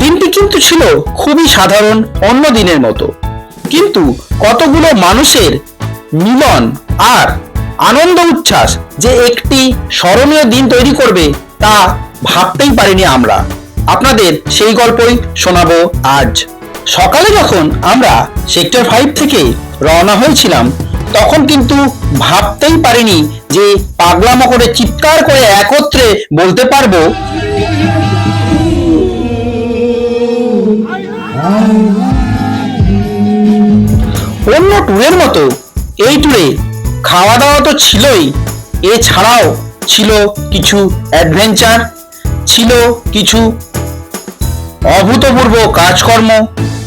দিনটি কিন্তু ছিল খুবই সাধারণ অন্য দিনের মতো। কিন্তু কতগুলো মানুষের মিলন আর আনন্দ উচ্ছ্বাস যে একটি স্মরণীয় দিন তৈরি করবে তা ভাবতেই পারিনি আমরা। আপনাদের সেই গল্পই শোনাবো আজ। সকালে যখন আমরা সেক্টর ফাইভ থেকে রওনা হয়েছিলাম, তখন কিন্তু ভাবতেই পারিনি যে পাগলামো করে চিৎকার করে একত্রে বলতে পারব ট্যুরের মতো। এই ট্যুরে খাওয়া দাওয়া তো ছিলই। এছাড়াও ছিল কিছু অ্যাডভেঞ্চার ছিল কিছু অভূতপূর্ব কাজকর্ম,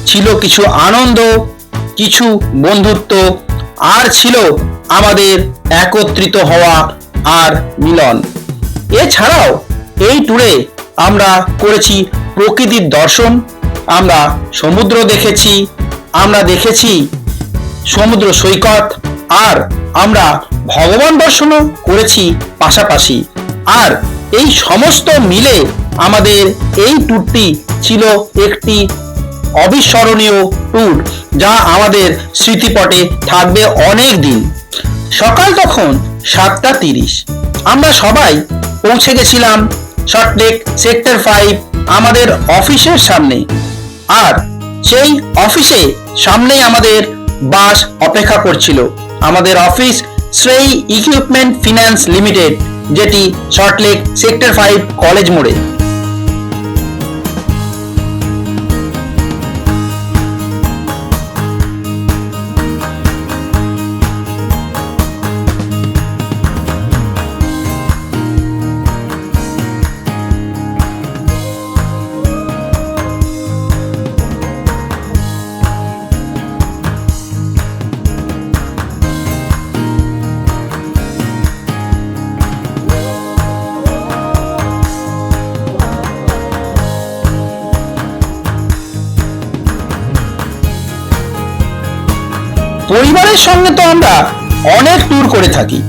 ছিল কিছু আনন্দ, কিছু বন্ধুত্ব, আর ছিল আমাদের একত্রিত হওয়া আর মিলন। এছাড়াও এই ট্যুরে আমরা করেছি প্রকৃতির দর্শন, আমরা সমুদ্র দেখেছি, আমরা দেখেছি সমুদ্র সৈকত, আর আমরা ভগবান দর্শনও করেছি পাশাপাশি। আর এই সমস্ত মিলে আমাদের এই ট্যুরটি ছিল একটি অবিস্মরণীয় ট্যুর যা আমাদের স্মৃতিপটে থাকবে অনেক দিন। সকাল তখন সাতটা তিরিশ। আমরা সবাই পৌঁছে গেছিলাম শর্টলেক সেক্টর ফাইভ, আমাদের অফিসের সামনে। আর সেই অফিসে সামনেই আমাদের বাস অপেক্ষা করছিল। আমাদের office Srei equipment finance limited, যেটি শর্টলেক সেক্টর ফাইভ কলেজ মোড়ে। সঙ্গে তো আমরা অনেক ট্যুর করে থাকি।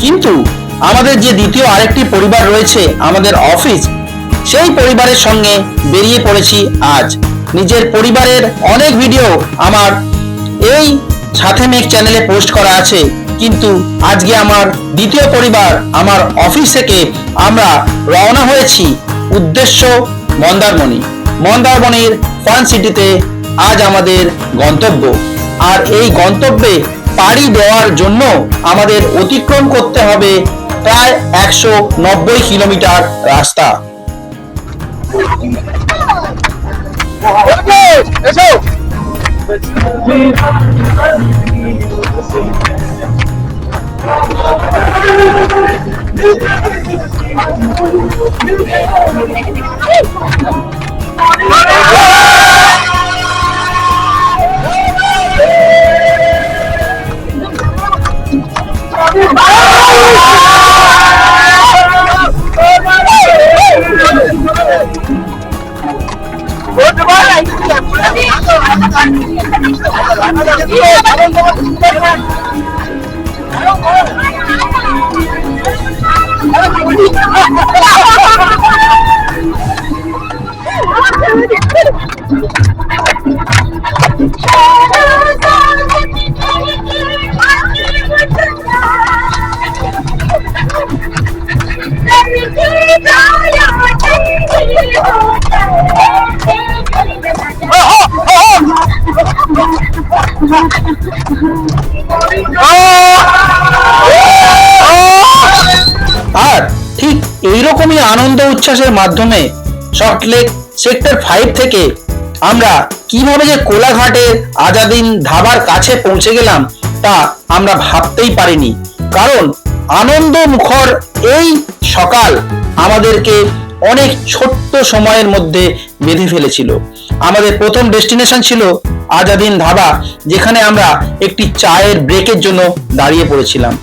কিন্তু আমাদের যে দ্বিতীয় আরেকটি পরিবার রয়েছে আমাদের অফিস সেই পরিবারের সঙ্গে বেরিয়ে পড়েছি আজ। নিজের পরিবারের অনেক ভিডিও আমার এই সাথে মেঘ চ্যানেলে পোস্ট করা আছে। কিন্তু আজকে আমার দ্বিতীয় পরিবার আমার অফিস থেকে আমরা রওনা হয়েছি উদ্দেশ্য মন্দারমণি। মন্দারমণির ফান সিটিতে আজ আমাদের গন্তব্য। আর এই গন্তব্যে পাড়ি দেওয়ার জন্য আমাদের অতিক্রম করতে হবে প্রায় একশো নব্বই কিলোমিটার রাস্তা। 你 উচ্ছ্বাসের মাধ্যমে শর্টলেক সেক্টর ফাইভ থেকে আমরা কীভাবে যে কোলাঘাটের আজাদিন ধাবার কাছে পৌঁছে গেলাম তা আমরা ভাবতেই পারিনি। কারণ আনন্দ মুখর এই সকাল আমাদেরকে অনেক ছোট্ট সময়ের মধ্যে বেঁধে ফেলেছিল। আমাদের প্রথম ডেস্টিনেশন ছিল আজাদিন ধাবা, যেখানে আমরা একটি চায়ের ব্রেকের জন্য দাঁড়িয়ে পড়েছিলাম।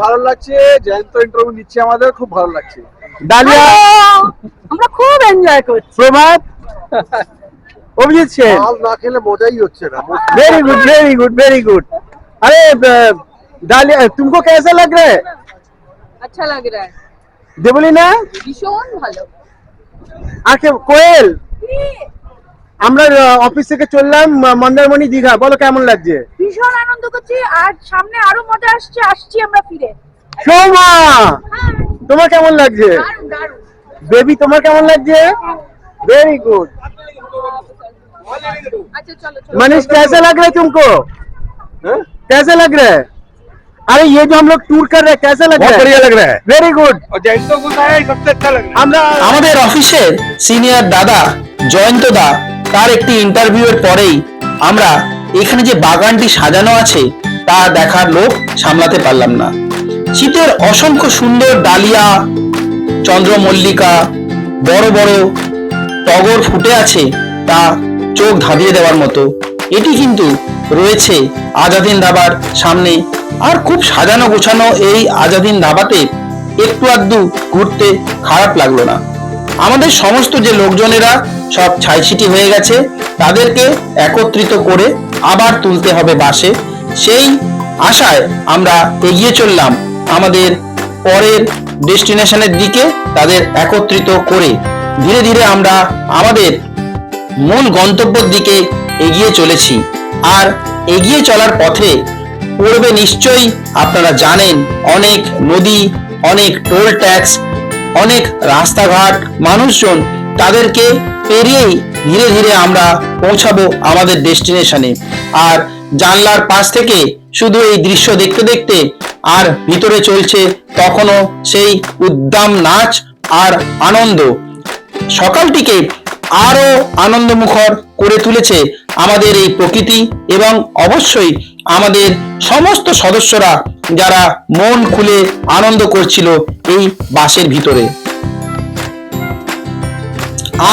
ভালো লাগছে জয়ন্ত ইন্টারভিউ নিচ্ছে আমাদের খুব ভালো লাগছে। ডালিয়া। আমরা খুব এনজয় করছি। প্রভাত। অভিজিৎ সেন। না খেলে মজাই হচ্ছে না very good very good very good আরে ডালিয়া তুমকো কেসা লাগ রে আচ্ছা লাগ রা দেবলি না ভীষণ ভালো। আর কে? কোয়েল আমরা অফিস থেকে চললাম মন্দারমণি দীঘা। বলো কেমন লাগছে? ভীষণ আনন্দ করছি আর সামনে আরও মজা আসছে আসছি আমরা ফিরে। সৌমা তোমার কেমন লাগছে দারুণ দারুণ বেবি তোমার কেমন লাগছে वेरी गुड আচ্ছা চলো চলো मनीष कैसा लग रहा है तुमको कैसा लग रहा है अरे ये जो हम लोग टूर कर रहे हैं कैसा लग रहा है बढ़िया लग रहा है वेरी गुड और जयंतो को आया सबसे अच्छा लग रहा আমরা আমাদের অফিসের সিনিয়র দাদা জয়ন্ত দা তার একটি ইন্টারভিউ এর পরেই আমরা এখানে যে বাগানটি সাজানো আছে তা দেখার লোক সামলাতে পারলাম না শীতের অসংখ্য সুন্দর ডালিয়া, চন্দ্রমল্লিকা, বড় বড় টগর ফুটে আছে তা চোখ ধাঁধিয়ে দেওয়ার মতো। এটি কিন্তু রয়েছে আজাদিন দাবার সামনে আর খুব সাজানো গোছানো এই আজাদিন দাবাতে একটু আধটু ঘুরতে খারাপ লাগল না। আমাদের সমস্ত যে লোকজনেরা সব ছাইছিটি হয়ে গেছে, তাদেরকে একত্রিত করে আবার তুলতে হবে বাসে। সেই আশায় আমরা এগিয়ে চললাম। আমাদের পরের ডেস্টিনেশনের দিকে তাদের একত্রিত করে ধীরে ধীরে আমরা আমাদের মূল গন্তব্যের দিকে এগিয়ে চলেছি। আর এগিয়ে চলার পথে পড়বে নিশ্চয়ই আপনারা জানেন অনেক নদী, অনেক টোল ট্যাক্স, অনেক রাস্তাঘাট, মানুষজন তাদেরকে পেরিয়েই ধীরে ধীরে আমরা পৌঁছাবো আমাদের ডেস্টিনেশনে। আর জানলার পাশ থেকে শুধু এই দৃশ্য দেখতে দেখতে আর ভিতরে চলছে তখনও সেই উদ্দাম নাচ আর আনন্দ। সকালটিকে আরও আনন্দমুখর করে তুলেছে আমাদের এই প্রকৃতি এবং অবশ্যই আমাদের সমস্ত সদস্যরা যারা মন খুলে আনন্দ করছিল এই বাসের ভিতরে।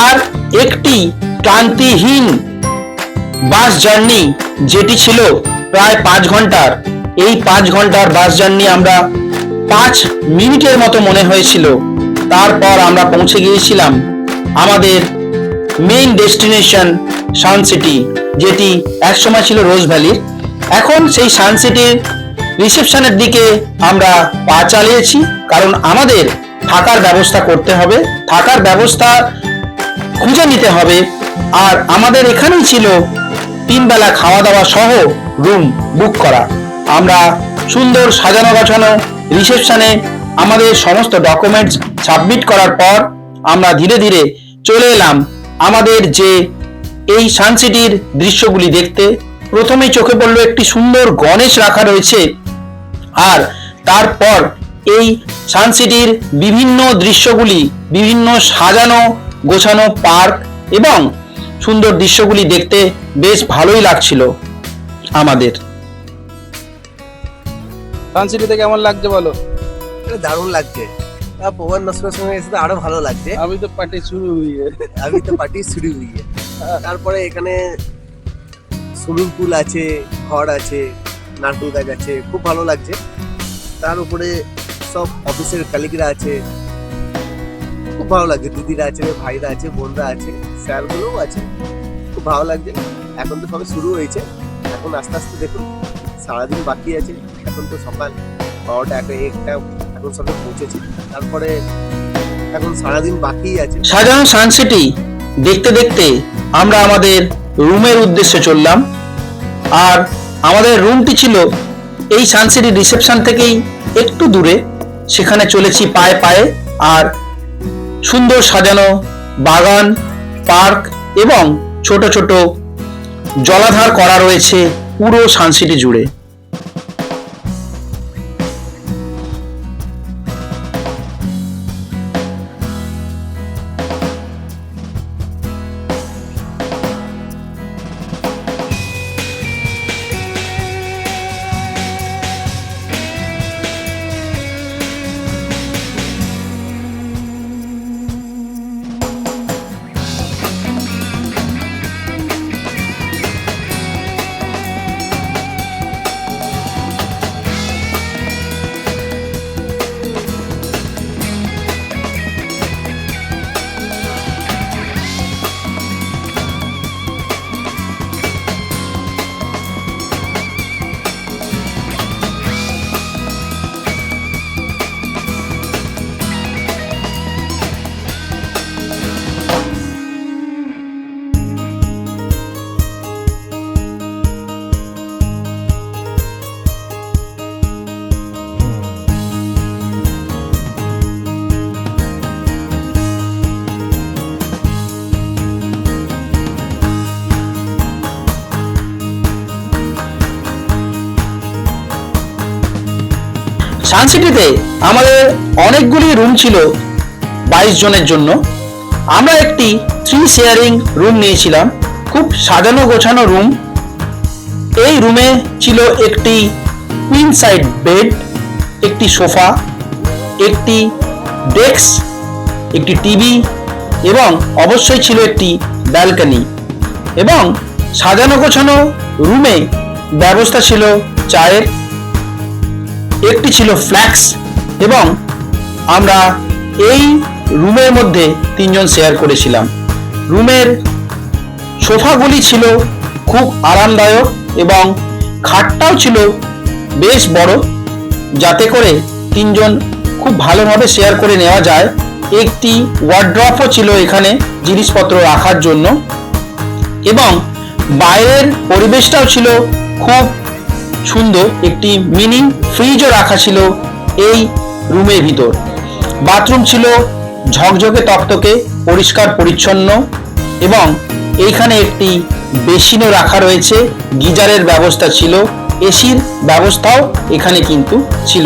আর একটি ক্লান্তিহীন বাস জার্নি যেটি ছিল প্রায় পাঁচ ঘণ্টার। এই পাঁচ ঘণ্টার বাস জার্নি আমরা পাঁচ মিনিটের মতো মনে হয়েছিল। তারপর আমরা পৌঁছে গিয়েছিলাম আমাদের মেইন ডেস্টিনেশন সানসিটি যেটি একসময় ছিল রোজ ভ্যালির। এখন সেই সানসিটির রিসেপশনের দিকে আমরা পা চালিয়েছি, কারণ আমাদের থাকার ব্যবস্থা করতে হবে। থাকার ব্যবস্থা খুঁজে নিতে হবে। আর আমাদের এখানেই ছিল তিনবেলা খাওয়া দাওয়া সহ রুম বুক করা। আমরা সুন্দর সাজানো গাছানো রিসেপশনে আমাদের সমস্ত ডকুমেন্টস সাবমিট করার পর আমরা ধীরে ধীরে চলে এলাম আমাদের যে এই সানসিটির দৃশ্যগুলি দেখতে। প্রথমেই চোখে পড়ল একটি সুন্দর গণেশ রাখা রয়েছে আর তারপর এই সানসিটির বিভিন্ন দৃশ্যগুলি, বিভিন্ন সাজানো গোছানো পার্ক এবং সুন্দর দৃশ্যগুলি দেখতে বেশ ভালোই লাগছিল। আমাদের। সানসিটিতে কেমন লাগছে বলো? দারুণ লাগছে। আর পবন নসরের সঙ্গে এসে তো আরও ভালো লাগছে। আমি তো পার্টি শুরু হয়ে আমি তো পার্টি শুরু হয়ে তারপরে এখানে সুইমিং পুল আছে ঘর আছে নারকেল গাছ আছে খুব ভালো লাগছে। তার উপরে সব অফিসের কালিগরা আছে। খুব ভালো লাগছে। দিদিরা আছে ভাইরা আছে বোনরা আছে স্যারগুলোও আছে। খুব ভালো লাগছে। এখন তো সবে শুরু হয়েছে। এখন আস্তে আস্তে দেখুন, সারাদিন বাকি আছে। এখন তো সকাল বারোটা একটা একটা, এখন সবে পৌঁছেছি। তারপরে এখন সারাদিন বাকি আছে। সাজানো সানসিটি দেখতে দেখতে আমরা আমাদের রুমের উদ্দেশ্যে চললাম। আর আমাদের রুমটি ছিল এই সানসিটি রিসেপশন থেকেই একটু দূরে। সেখানে চলেছি পায়ে পায়ে। আর সুন্দর সাজানো বাগান, পার্ক এবং ছোট ছোট জলাধার করা রয়েছে পুরো সানসিটি জুড়ে। সানসিটিতে আমাদের অনেকগুলি রুম ছিল বাইশ জনের জন্য। আমরা একটি থ্রি শেয়ারিং রুম নিয়েছিলাম। খুব সাজানো গোছানো রুম এই রুমে ছিল একটি কুইন সাইড বেড একটি সোফা, একটি ডেস্ক একটি টিভি এবং অবশ্যই ছিল একটি ব্যালকনি এবং সাজানো গোছানো রুমে ব্যবস্থা ছিল চায়ের। একটি ছিল ফ্ল্যাক্স এবং আমরা এই রুমের মধ্যে তিনজন শেয়ার করেছিলাম। রুমের সোফাগুলি ছিল খুব আরামদায়ক এবং খাটটাও ছিল বেশ বড়, যাতে করে তিনজন খুব ভালোভাবে শেয়ার করে নেওয়া যায়। একটি ওয়ার্ড্রপও ছিল এখানে জিনিসপত্র রাখার জন্য এবং বাইরের পরিবেশটাও ছিল খুব সুন্দর একটি মিনি ফ্রিজও রাখা ছিল এই রুমের ভিতর। বাথরুম ছিল ঝকঝকে তকতকে, পরিষ্কার পরিচ্ছন্ন এবং এইখানে একটি বেসিনও রাখা রয়েছে। গিজারের ব্যবস্থা ছিল, এসির ব্যবস্থাও এখানে কিন্তু ছিল।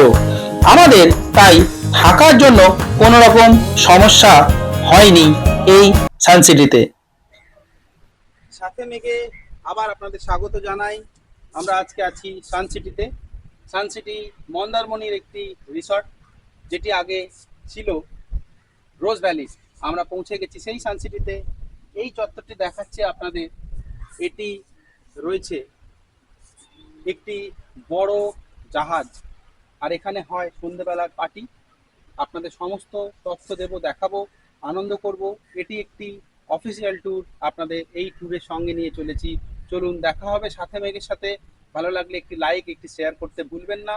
আমাদের তাই থাকার জন্য কোনো রকম সমস্যা হয়নি এই সানসিটিতে। সাথে মেঘে আবার আপনাদের স্বাগত জানাই। আমরা আজকে আছি সানসিটিতে সানসিটি মন্দারমণির একটি রিসর্ট, যেটি আগে ছিল রোজ ভ্যালি আমরা পৌঁছে গেছি সেই সানসিটিতে এই চত্বরটি দেখাচ্ছে আপনাদের। এটি রয়েছে একটি বড় জাহাজ। আর এখানে হয় সন্ধেবেলার পার্টি। আপনাদের সমস্ত তথ্য দেব, দেখাবো, আনন্দ করব। এটি একটি অফিসিয়াল ট্যুর। আপনাদের এই ট্যুরের সঙ্গে নিয়ে চলেছি। চলুন, দেখা হবে সাথে মেঘের সাথে। ভালো লাগলে একটি লাইক একটি শেয়ার করতে ভুলবেন না।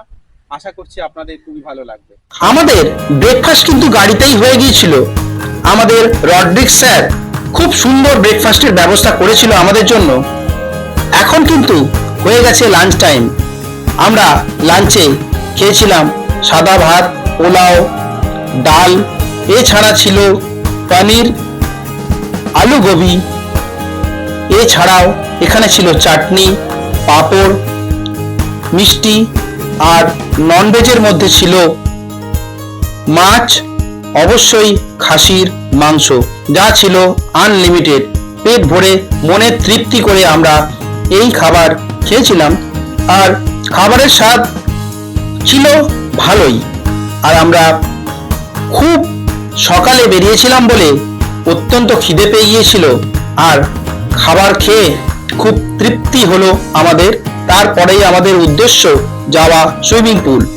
আশা করছি আপনাদের খুবই ভালো লাগবে। আমাদের ব্রেকফাস্ট কিন্তু গাড়িতেই হয়ে গিয়েছিল। আমাদের রড্রিক স্যার খুব সুন্দর ব্রেকফাস্টের ব্যবস্থা করেছিল আমাদের জন্য। এখন কিন্তু হয়ে গেছে লাঞ্চ টাইম আমরা লাঞ্চে খেয়েছিলাম সাদা ভাত, পোলাও, ডাল। এছাড়া ছিল পনির আলু গোবি এছাড়াও এখানে ছিল চাটনি, পাঁপড়, মিষ্টি আর ননভেজের মধ্যে ছিল মাছ, অবশ্যই খাসির মাংস, যা ছিল আনলিমিটেড পেট ভরে মনে তৃপ্তি করে আমরা এই খাবার খেয়েছিলাম আর খাবারের স্বাদ ছিল ভালোই। আর আমরা খুব সকালে বেরিয়েছিলাম বলে অত্যন্ত খিদে পেয়ে গিয়েছিল। আর খাবার খেয়ে খুব তৃপ্তি হলো আমাদের। তারপরেই আমাদের উদ্দেশ্য যাওয়া সুইমিং পুল।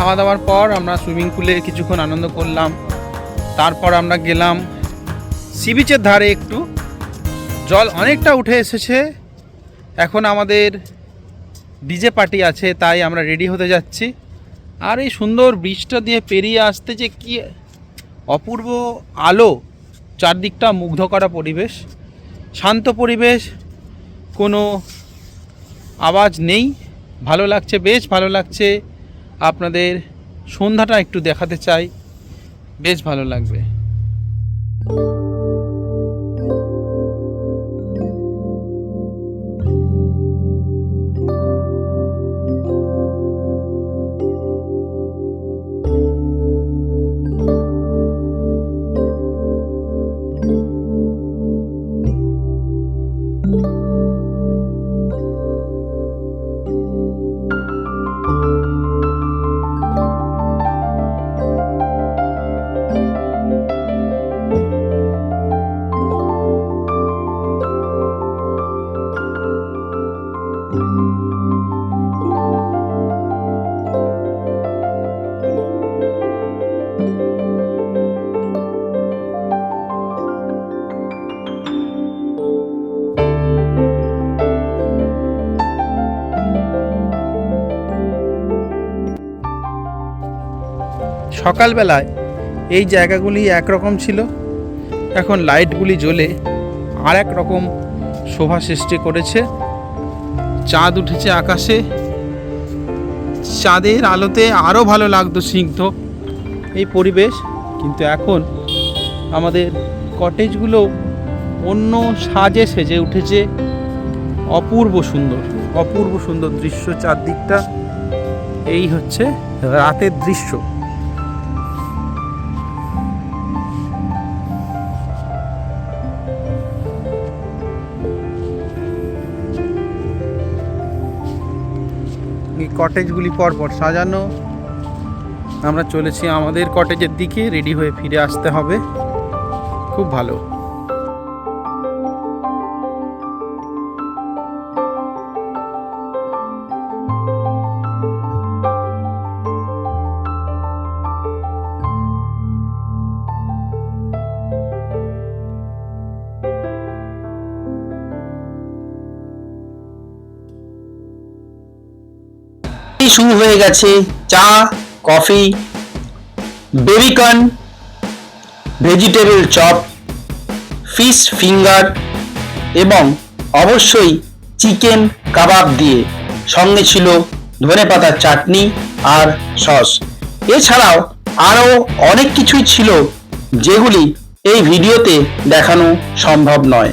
খাওয়া দাওয়ার পর আমরা সুইমিং পুলে কিছুক্ষণ আনন্দ করলাম। তারপর আমরা গেলাম সি বিচের ধারে একটু। জল অনেকটা উঠে এসেছে। এখন আমাদের ডিজে পার্টি আছে, তাই আমরা রেডি হতে যাচ্ছি। আর এই সুন্দর ব্রিজটা দিয়ে পেরিয়ে আসতে যে কি অপূর্ব আলো, চারদিকটা মুগ্ধ করা পরিবেশ, শান্ত পরিবেশ, কোনো আওয়াজ নেই। ভালো লাগছে, বেশ ভালো লাগছে। আপনাদের সন্ধ্যাটা একটু দেখাতে চাই। বেশ ভালো লাগবে। সকালবেলায় এই জায়গাগুলি একরকম ছিল। এখন লাইটগুলি জ্বলে আর এক রকম শোভা সৃষ্টি করেছে। চাঁদ উঠেছে আকাশে। চাঁদের আলোতে আরও ভালো লাগতো সিংহ। এই পরিবেশ কিন্তু এখন আমাদের কটেজগুলো অন্য সাজে সেজে উঠেছে। অপূর্ব সুন্দর অপূর্ব সুন্দর দৃশ্য চারদিকটা। এই হচ্ছে রাতের দৃশ্য। কটেজগুলি পরপর সাজানো। আমরা চলেছি আমাদের কটেজের দিকে রেডি হয়ে ফিরে আসতে হবে। খুব ভালো। শুরু হয়ে গেছে। চা, coffee baby corn vegetable chop, fish finger এবং অবশ্যই চিকেন কাবাব দিয়ে। সঙ্গে ছিল ধনেপাতার চাটনি আর সস। এছাড়াও আরও অনেক কিছুই ছিল যেগুলি এই ভিডিওতে দেখানো সম্ভব নয়।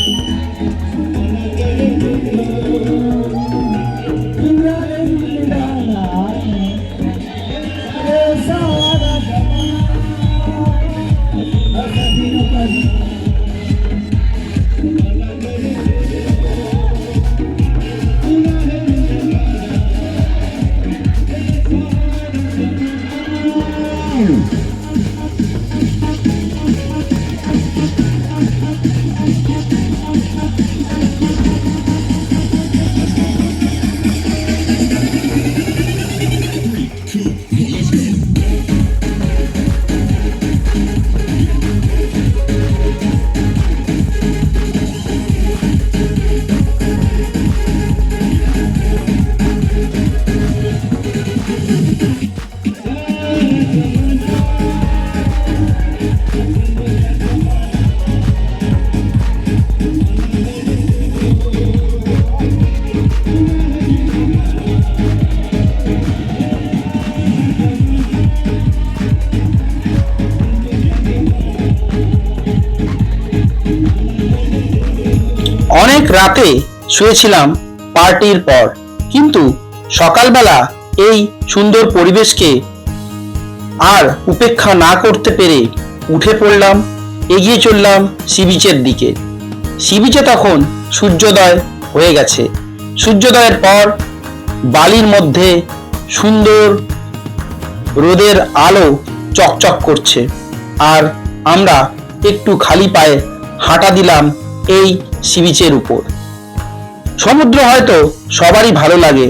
রাতে শুয়েছিলাম পার্টির পর। কিন্তু সকালবেলা এই সুন্দর পরিবেশকে আর উপেক্ষা না করতে পেরে উঠে পড়লাম, এগিয়ে চললাম সি বিচের দিকে। সি বিচে তখন সূর্যোদয় হয়ে গেছে। সূর্যোদয়ের পর বালির মধ্যে সুন্দর রোদের আলো চকচক করছে। আর আমরা একটু খালি পায়ে হাঁটা দিলাম এই সি বিচের উপর। সমুদ্র হয়তো সবারই ভালো লাগে,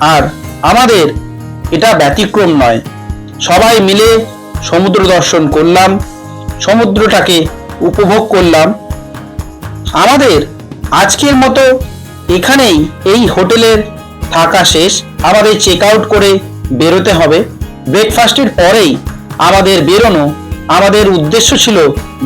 আর আমাদের এটা ব্যতিক্রম নয়। সবাই মিলে সমুদ্র দর্শন করলাম, সমুদ্রটাকে উপভোগ করলাম। আমাদের আজকের মতো এখানেই এই হোটেলের থাকা শেষ। আমাদের চেক আউট করে বেরোতে হবে। ব্রেকফাস্টের পরেই আমাদের বেরোনো আমাদের উদ্দেশ্য ছিল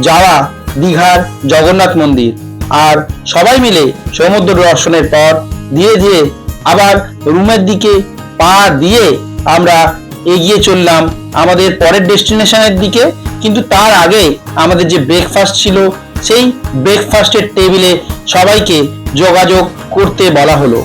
যাওয়া দীঘার জগন্নাথ মন্দির। আর সবাই মিলে সমুদ্র দর্শনের পর ধীরে ধীরে আবার রুমের দিকে পা দিয়ে আমরা এগিয়ে চললাম আমাদের পরের ডেস্টিনেশনের দিকে। কিন্তু তার আগে আমাদের যে ব্রেকফাস্ট ছিল, সেই ব্রেকফাস্টের টেবিলে সবাইকে যোগাযোগ করতে বলা হলো।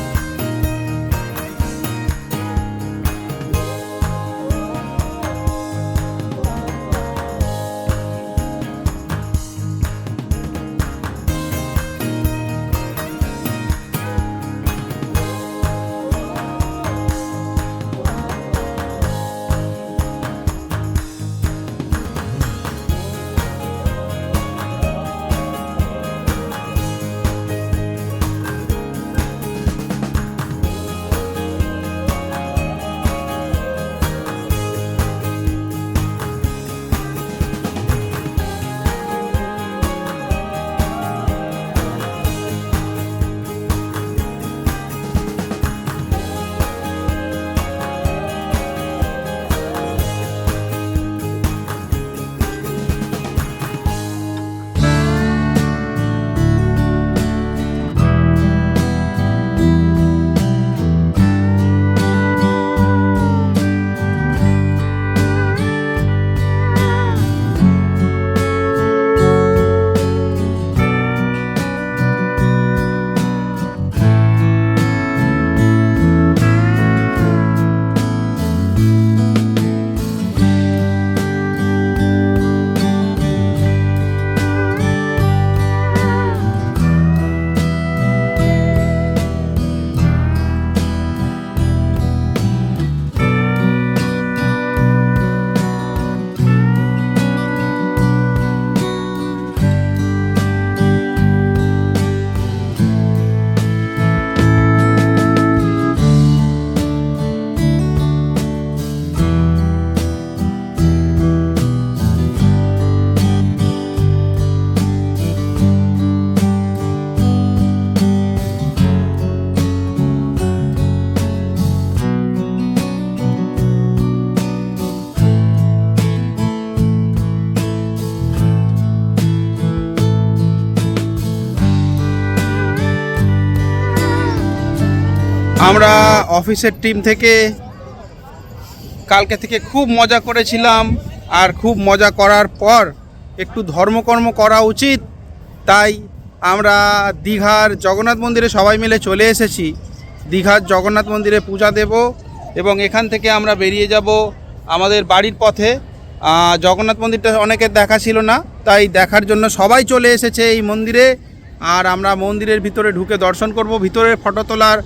আমরা অফিসের টিম থেকে কালকে থেকে খুব মজা করেছিলাম আর খুব মজা করার পর একটু ধর্মকর্ম করা উচিত। তাই আমরা দীঘার জগন্নাথ মন্দিরে সবাই মিলে চলে এসেছি। দীঘার জগন্নাথ মন্দিরে পূজা দেব এবং এখান থেকে আমরা বেরিয়ে যাব আমাদের বাড়ির পথে। জগন্নাথ মন্দিরটা অনেকের দেখা ছিল না, তাই দেখার জন্য সবাই চলে এসেছে এই মন্দিরে। আর আমরা মন্দিরের ভিতরে ঢুকে দর্শন করব ভিতরে ফটো তোলার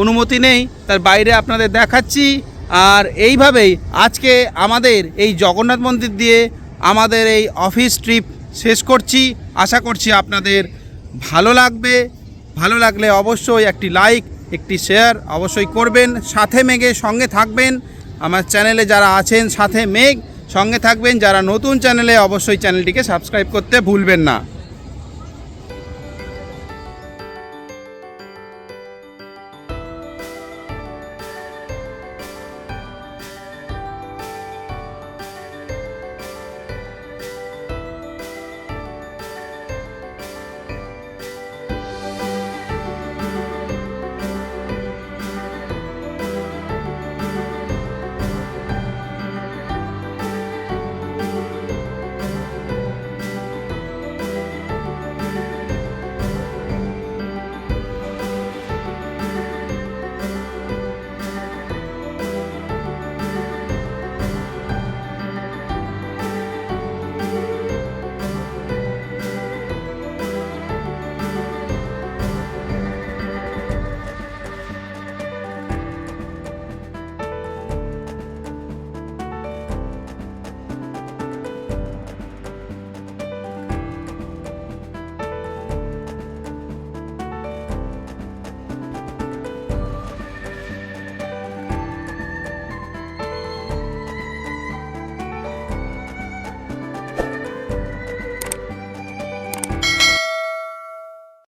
অনুমতি নেই, তার বাইরে আপনাদের দেখাচ্ছি। আর এইভাবেই আজকে আমাদের এই জগন্নাথ মন্দির দিয়ে আমাদের এই অফিস ট্রিপ শেষ করছি। আশা করছি আপনাদের ভালো লাগবে। ভালো লাগলে অবশ্যই একটি লাইক, একটি শেয়ার অবশ্যই করবেন। সাথে মেঘে সঙ্গে থাকবেন। আমার চ্যানেলে যারা আছেন, সাথে মেঘ সঙ্গে থাকবেন। যারা নতুন চ্যানেলে অবশ্যই চ্যানেলটিকে সাবস্ক্রাইব করতে ভুলবেন না।